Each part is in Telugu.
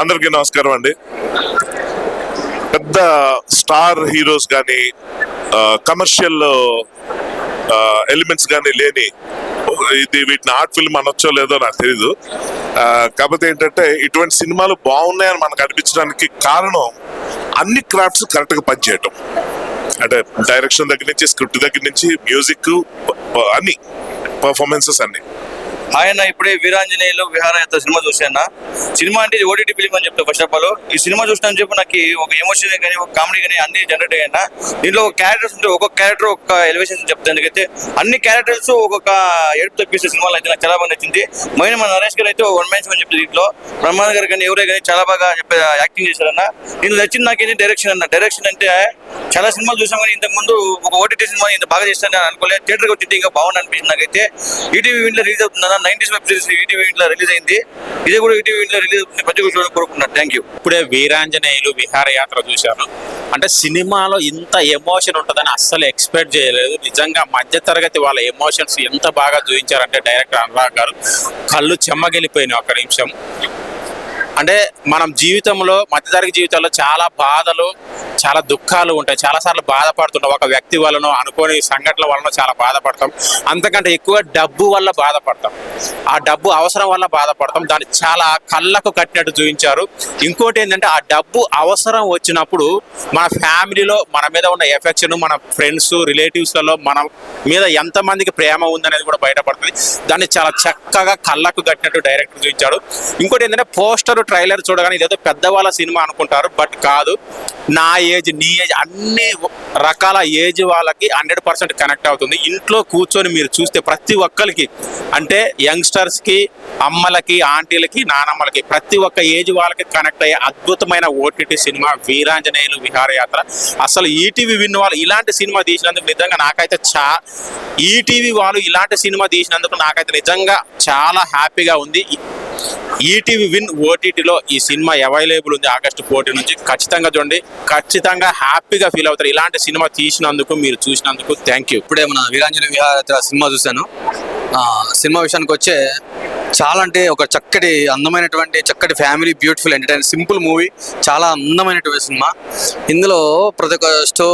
అందరికీ నమస్కారం అండి. పెద్ద స్టార్ హీరోస్ కానీ కమర్షియల్ ఎలిమెంట్స్ కానీ లేని ఇది వీటిని ఆర్ట్ ఫిల్మ్ అనొచ్చో లేదో నాకు తెలీదు. కాకపోతే ఏంటంటే ఇటువంటి సినిమాలు బాగున్నాయని మనకు అనిపించడానికి కారణం అన్ని క్రాఫ్ట్స్ కరెక్ట్గా పనిచేయటం. అంటే డైరెక్షన్ దగ్గర నుంచి స్క్రిప్ట్ దగ్గర నుంచి మ్యూజిక్ అన్ని పర్ఫార్మెన్సెస్ అన్ని. ఆయన ఇప్పుడే వీరాంజనేయులు విహారయాత్ర సినిమా చూశాను? సినిమా అంటే ఇది ఓటీటీ ఫిలిం అని చెప్తా ఫస్ట్ ఆఫ్ ఆల్ ఈ సినిమా చూసినా చెప్పి నాకు ఒక ఎమోషన్ కానీ ఒక కామెడీ కానీ అన్ని జనరేట్ అయ్యాయి దీంట్లో ఒక క్యారెక్టర్స్ ఉంటే ఒక్కొక్క క్యారెక్టర్ ఒక ఎలివేషన్ చెప్తాను. ఎందుకైతే అన్ని క్యారెక్టర్స్ ఒక్కొక్క ఏడుపు తప్పిస్తే సినిమాలు అయితే నాకు చాలా బాగా నచ్చింది. మైన మన నరేష్ గారు అయితే వన్ మ్యాన్స్ అని చెప్తుంది దీంట్లో. బ్రహ్మాన్ గారు కానీ ఎవరే కానీ చాలా బాగా చెప్పే యాక్టింగ్ చేశారన్న. దీంట్లో నచ్చింది నాకు ఏంటి డైరెక్షన్ అన్న. డైరెక్షన్ అంటే చాలా సినిమాలు చూసాం కానీ ఇంతకు ముందు ఒక ఓటీటీ సినిమా ఇంత బాగా చేస్తాను అనుకోలేదు. థియేటర్కి వచ్చింది ఇంకా బాగుంది అనిపించింది నాకైతే ఈటీవీ ఇంట్లో రిలీజ్ అవుతుందన్న నైన్టీస్ వెబ్ సిరీస్ ఈటీవీ ఇంట్లో రిలీజ్ అయింది. ఇది కూడా ఈటీవీ ఇంట్లో రిలీజ్ అవుతుంది. ప్రతి ఒక్కరు కోరుకున్నాను థ్యాంక్ యూ ఇప్పుడే వీరాంజనేయులు విహారయాత్ర చూశాను అంటే సినిమాలో ఇంత ఎమోషన్ ఉంటుందని అస్సలు ఎక్స్పెక్ట్ చేయలేదు. నిజంగా మధ్యతరగతి వాళ్ళ ఎమోషన్స్ ఎంత బాగా చూపించారంటే డైరెక్టర్ అనురాగ్ గారు. కళ్ళు చెమ్మగిలిపోయినాయి ఒక నిమిషం. అంటే మనం జీవితంలో మధ్యతరగతి జీవితంలో చాలా బాధలు చాలా దుఃఖాలు ఉంటాయి. చాలాసార్లు బాధపడుతుంటాం. ఒక వ్యక్తి వలన అనుకోని సంఘటనల వలన చాలా బాధపడతాం. అంతకంటే ఎక్కువ డబ్బు వల్ల బాధపడతాం. ఆ డబ్బు అవసరం వల్ల బాధపడతాం. దాన్ని చాలా కళ్ళకు కట్టినట్టు చూపించారు. ఇంకోటి ఏంటంటే ఆ డబ్బు అవసరం వచ్చినప్పుడు మన ఫ్యామిలీలో మన మీద ఉన్న ఎఫెక్షన్ మన ఫ్రెండ్స్ రిలేటివ్స్లలో మన మీద ఎంతమందికి ప్రేమ ఉందనేది కూడా బయటపడుతుంది. దాన్ని చాలా చక్కగా కళ్ళకు కట్టినట్టు డైరెక్టర్ చూపించాడు ఇంకోటి ఏంటంటే పోస్టర్ ట్రైలర్ చూడగానే ఇదేదో పెద్దవాళ్ళ సినిమా అనుకుంటారు బట్ కాదు. నా ఏజ్ నీ ఏజ్ అన్ని రకాల ఏజ్ వాళ్ళకి హండ్రెడ్ పర్సెంట్ కనెక్ట్ అవుతుంది. ఇంట్లో కూర్చొని మీరు చూస్తే ప్రతి ఒక్కరికి అంటే యంగ్స్టర్స్కి అమ్మలకి ఆంటీలకి నానమ్మలకి ప్రతి ఒక్క ఏజ్ వాళ్ళకి కనెక్ట్ అయ్యే అద్భుతమైన ఓటీటీ సినిమా వీరాంజనేయులు విహారయాత్ర. అసలు ఈటీవీ విన్న వాళ్ళు ఇలాంటి సినిమా తీసినందుకు నిజంగా నాకైతే చా ఈటీవీ వాళ్ళు ఇలాంటి సినిమా తీసినందుకు నాకైతే నిజంగా చాలా హ్యాపీగా ఉంది. ఈటీవీ విన్ ఓటీటీలో ఈ సినిమా అవైలబుల్ ఉంది ఆగస్టు ఫోర్టీన్ నుంచి. ఖచ్చితంగా చూడండి. ఖచ్చితంగా హ్యాపీగా ఫీల్ అవుతారు. ఇలాంటి సినిమా తీసినందుకు మీరు చూసినందుకు థ్యాంక్ యూ. ఇప్పుడే మన వీరాంజన విహారయాత్ర సినిమా చూశాను. సినిమా విషయానికి వచ్చే చాలా అంటే ఒక చక్కటి అందమైనటువంటి చక్కటి family beautiful entertain simple movie చాలా అందమైనటువంటి సినిమా. ఇందులో ప్రతి ఒక్క స్టో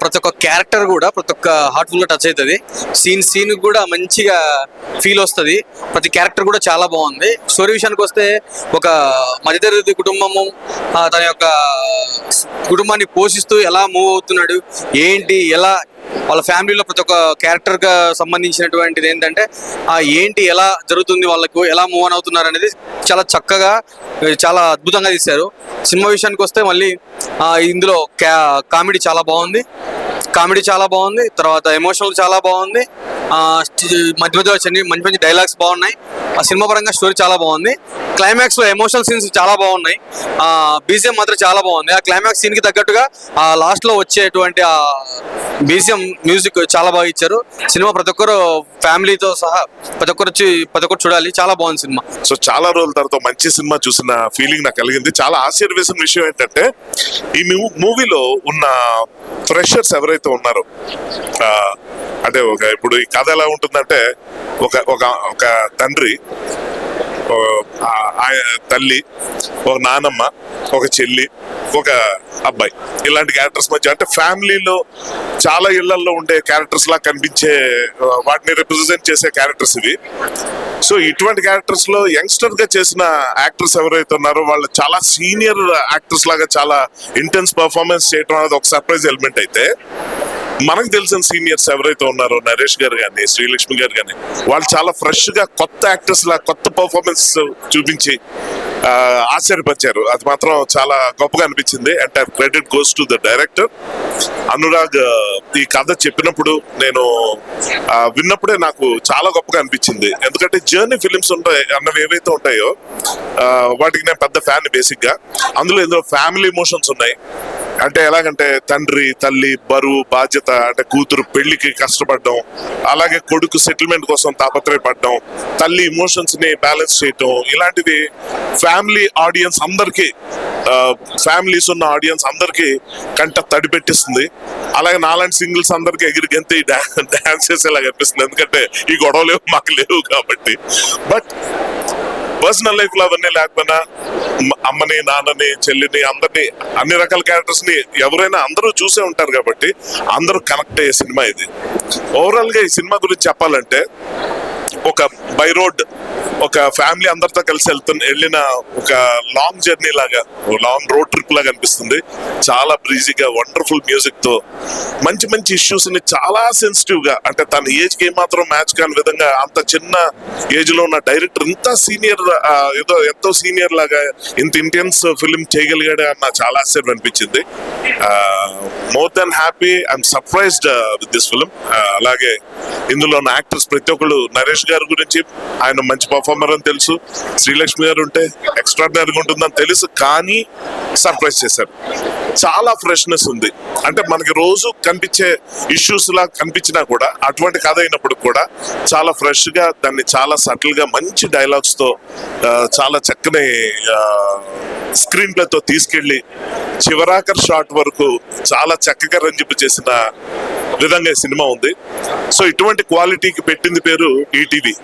ప్రతి ఒక్క క్యారెక్టర్ కూడా ప్రతి ఒక్క హార్ట్ఫుల్గా టచ్ అవుతుంది సీన్ సీన్ కూడా మంచిగా ఫీల్ వస్తుంది. ప్రతి క్యారెక్టర్ కూడా చాలా బాగుంది. స్టోరీ విషయానికి వస్తే ఒక మధ్యతరగతి కుటుంబము తన యొక్క కుటుంబాన్ని పోషిస్తూ ఎలా మూవ్ అవుతున్నాడు ఏంటి ఎలా వాళ్ళ ఫ్యామిలీలో ప్రతి ఒక్క క్యారెక్టర్గా సంబంధించినటువంటిది ఏంటంటే ఆ ఏంటి ఎలా జరుగుతుంది వాళ్ళకు ఎలా మూవ్ ఆన్ అవుతున్నారు అనేది చాలా చక్కగా చాలా అద్భుతంగా తీశారు. సినిమా విషయానికి వస్తే మళ్ళీ ఇందులో ఇందులో కామెడీ చాలా బాగుంది. కామెడీ చాలా బాగుంది. తర్వాత ఎమోషనల్ చాలా బాగుంది. మధ్య మధ్య మంచి మంచి డైలాగ్స్ బాగున్నాయి. ఆ సినిమా పరంగా స్టోరీ చాలా బాగుంది. క్లైమాక్స్లో ఎమోషనల్ సీన్స్ చాలా బాగున్నాయి. ఆ బీజిఎం మాత్రం చాలా బాగుంది. ఆ క్లైమాక్స్ సీన్కి తగ్గట్టుగా ఆ లాస్ట్లో వచ్చేటువంటి ఆ బీజిఎం మ్యూజిక్ చాలా బాగా ఇచ్చారు. సినిమా ప్రతి ఒక్కరు ఫ్యామిలీతో సహా ప్రతి ఒక్కరు వచ్చి ప్రతి ఒక్కరు చూడాలి. చాలా బాగుంది సినిమా. సో చాలా రోజుల తర్వాత మంచి సినిమా చూసిన ఫీలింగ్ నాకు కలిగింది. చాలా ఆశ్చర్యవేసిన విషయం ఏంటంటే ఈ మూవీలో ఉన్న ఫ్రెషర్స్ ఎవరైతే ఉన్నారో అంటే ఒక ఇప్పుడు ఈ కథ ఎలా ఉంటుందంటే ఒక ఒక ఒక తండ్రి తల్లి ఒక నానమ్మ ఒక చెల్లి ఒక అబ్బాయి. ఇలాంటి క్యారెక్టర్స్ మధ్య అంటే ఫ్యామిలీలో చాలా ఇళ్ళలో ఉండే క్యారెక్టర్స్ లా కనిపించే వాటిని రిప్రజెంట్ చేసే క్యారెక్టర్స్ ఇవి. సో ఇటువంటి క్యారెక్టర్స్లో యంగ్స్టర్గా చేసిన యాక్టర్స్ ఎవరైతే ఉన్నారో వాళ్ళు చాలా సీనియర్ యాక్టర్స్ లాగా చాలా ఇంటెన్స్ పర్ఫార్మెన్స్ చేయడం అనేది ఒక సర్ప్రైజ్ ఎలిమెంట్ అయితే మనకు తెలిసిన సీనియర్స్ ఎవరైతే ఉన్నారో నరేష్ గారు కానీ శ్రీలక్ష్మి గారు కానీ వాళ్ళు చాలా ఫ్రెష్గా కొత్త యాక్టర్స్ లా కొత్త పర్ఫార్మెన్స్ చూపించి ఆశ్చర్యపరిచారు. అది మాత్రం చాలా గొప్పగా అనిపించింది. And credit goes to the director Anurag ఈ కథ చెప్పినప్పుడు నేను విన్నప్పుడే నాకు చాలా గొప్పగా అనిపించింది. ఎందుకంటే జర్నీ ఫిలిమ్స్ ఉంటాయి అన్నవి ఏవైతే ఉంటాయో వాటికి నేను పెద్ద ఫ్యాన్ బేసిక్గా. అందులో ఇందులో ఫ్యామిలీ ఎమోషన్స్ ఉన్నాయి. అంటే ఎలాగంటే తండ్రి తల్లి బరువు బాధ్యత అంటే కూతురు పెళ్ళికి కష్టపడడం అలాగే కొడుకు సెటిల్మెంట్ కోసం తాపత్రయపడడం తల్లి ఇమోషన్స్ని బ్యాలెన్స్ చేయటం ఇలాంటిది ఫ్యామిలీ ఆడియన్స్ అందరికీ ఫ్యామిలీస్ ఉన్న ఆడియన్స్ అందరికి కంట తడి పెట్టిస్తుంది. అలాగే నాలాంటి సింగిల్స్ అందరికి ఎగిరి గెంతే డాన్స్ చేసేలాగా అనిపిస్తుంది. ఎందుకంటే ఈ గొడవలు మాకు లేవు కాబట్టి. బట్ పర్సనల్ లైఫ్లో అవన్నీ లేకపోయినా అమ్మని నాన్నని చెల్లిని అందరినీ అన్ని రకాల క్యారెక్టర్స్ని ఎవరైనా అందరూ చూసే ఉంటారు కాబట్టి అందరూ కనెక్ట్ అయ్యే సినిమా ఇది. ఓవరాల్గా ఈ సినిమా గురించి చెప్పాలంటే ఒక బై రోడ్ ఒక ఫ్యామిలీ అందరితో కలిసి వెళ్తున్న వెళ్ళిన ఒక లాంగ్ జర్నీ లాగా లాంగ్ రోడ్ ట్రిప్ లాగా అనిపిస్తుంది. చాలా బ్రీజీగా వండర్ఫుల్ మ్యూజిక్తో మంచి మంచి ఇష్యూస్ని చాలా సెన్సిటివ్గా అంటే తన ఏజ్కి ఏమాత్రం మ్యాచ్ కాని విధంగా అంత చిన్న ఏజ్లో ఉన్న డైరెక్టర్ ఇంత సీనియర్ ఏదో ఎంతో సీనియర్ లాగా ఇంత ఇంటెన్స్ ఫిల్మ్ చేయగలిగాడు అన్న చాలా ఆశ్చర్యం అనిపించింది. More than happy I'm surprised with this film అలాగే ఇందులో ఉన్న యాక్టర్స్ ప్రతి ఒక్కళ్ళు నరేష్ గారి గురించి ఆయన మంచి పర్ఫార్మర్ అని తెలుసు. శ్రీలక్ష్మి గారు ఉంటే ఎక్స్ట్రాడినరీగా ఉంటుందని తెలుసు కానీ సర్ప్రైజ్ చేశారు. చాలా ఫ్రెష్నెస్ ఉంది. అంటే మనకి రోజు కనిపించే ఇష్యూస్ లా కనిపించినా కూడా అటువంటి కథ అయినప్పుడు కూడా చాలా ఫ్రెష్గా దాన్ని చాలా సటిల్గా మంచి డైలాగ్స్తో uh, చాలా చక్కని uh, స్క్రీన్ ప్లేతో తీసుకెళ్ళి చివరాకర్ షాట్ వరకు చాలా చక్కగా రంజింపు చేసిన విధంగా ఈ సినిమా ఉంది. సో ఇటువంటి క్వాలిటీకి పెట్టింది పేరు ఈటీవీ.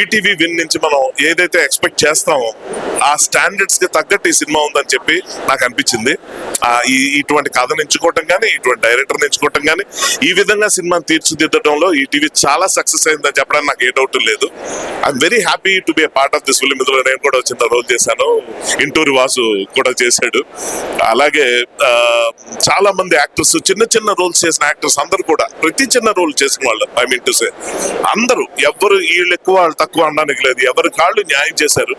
ఈటీవీ విన్ నుంచి మనం ఏదైతే ఎక్స్పెక్ట్ చేస్తామో ఆ స్టాండర్డ్స్కి తగ్గట్టు ఈ సినిమా ఉందని చెప్పి నాకు అనిపించింది. ఈ ఇటువంటి కథను ఎంచుకోవటం కానీ ఇటువంటి డైరెక్టర్ ఎంచుకోవటం కానీ ఈ విధంగా సినిమాను తీర్చిదిద్దడంలో ఈటీవీ చాలా సక్సెస్ అయిందని చెప్పడానికి నాకు ఏ డౌట్ లేదు. I'm very happy to be part of this film. ఇందులో నేను కూడా చిన్న రోల్ చేశాను. ఇంటూరి వాసు కూడా చేశాడు. అలాగే చాలా మంది యాక్టర్స్ చిన్న చిన్న రోల్స్ చేసిన యాక్టర్స్ అందరూ కూడా ప్రతి చిన్న రోల్ చేసిన వాళ్ళు ఐ మీన్ టు సే అందరూ ఎవరు వీళ్ళు ఎక్కువ వాళ్ళు తక్కువ అనడానికి లేదు. ఎవరి కాళ్ళు న్యాయం చేశారు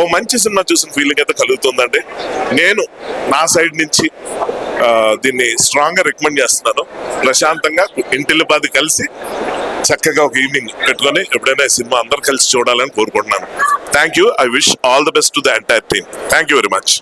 ఓ మంచి సినిమా చూసిన ఫీలింగ్ అయితే కలుగుతుందండి. నేను నా సైడ్ నుంచి దీన్ని స్ట్రాంగ్గా రికమెండ్ చేస్తున్నాను. ప్రశాంతంగా ఇంటిల్లిపాది కలిసి చక్కగా ఒక ఈవినింగ్ పెట్టుకొని ఎప్పుడైనా సినిమా అందరు కలిసి చూడాలని కోరుకుంటున్నాను. Thank you I wish all the best to the entire team thank you very much